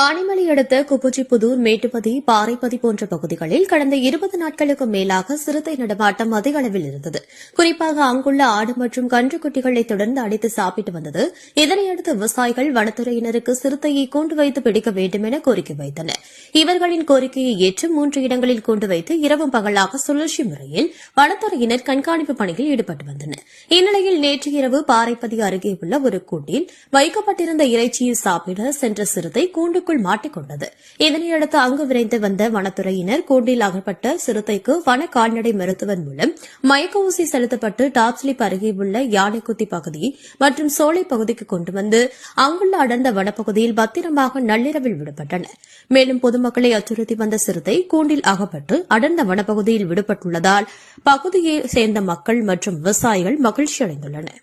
ஆனைமலை அடுத்த குப்புச்சிப்புதூர் மேட்டுப்பதி பாறைப்பதி போன்ற பகுதிகளில் கடந்த இருபது நாட்களுக்கு மேலாக சிறுத்தை நடமாட்டம் அதிக அளவில் இருந்தது. குறிப்பாக அங்குள்ள ஆடு மற்றும் கன்றுக்குட்டிகளை தொடர்ந்து அடித்து சாப்பிட்டு வந்தது. இதனையடுத்து விவசாயிகள் வனத்துறையினருக்கு சிறுத்தையை கூண்டு வைத்து பிடிக்க வேண்டும் என கோரிக்கை வைத்தனர். இவர்களின் கோரிக்கையை ஏற்று மூன்று இடங்களில் கூண்டு வைத்து இரவும் பகலாக சுழற்சி முறையில் வனத்துறையினர் கண்காணிப்பு பணியில் ஈடுபட்டு வந்தனர். இந்நிலையில் நேற்று இரவு பாறைப்பதி அருகே உள்ள ஒரு கூண்டில் வைக்கப்பட்டிருந்த இறைச்சியை சாப்பிட சென்ற சிறுத்தை கூண்டு கூண்டுக்குள் மாட்டிக்கொண்டது. இதனையடுத்து அங்கு விரைந்து வந்த வனத்துறையினர் கூண்டில் அகப்பட்ட சிறுத்தைக்கு வன கால்நடை மருத்துவன் மூலம் மயக்க ஊசி செலுத்தப்பட்டு டாப்ஸ்லிப் அருகே உள்ள யானைக்குத்தி பகுதி மற்றும் சோலை பகுதிக்கு கொண்டு வந்து அங்குள்ள அடர்ந்த வனப்பகுதியில் பத்திரமாக நள்ளிரவில் விடப்பட்டனர். மேலும் பொதுமக்களை அச்சுறுத்தி வந்த சிறுத்தை கூண்டில் அகப்பட்டு அடர்ந்த வனப்பகுதியில் விடுபட்டுள்ளதால் பகுதியை சேர்ந்த மக்கள் மற்றும் விவசாயிகள் மகிழ்ச்சியடைந்துள்ளனா்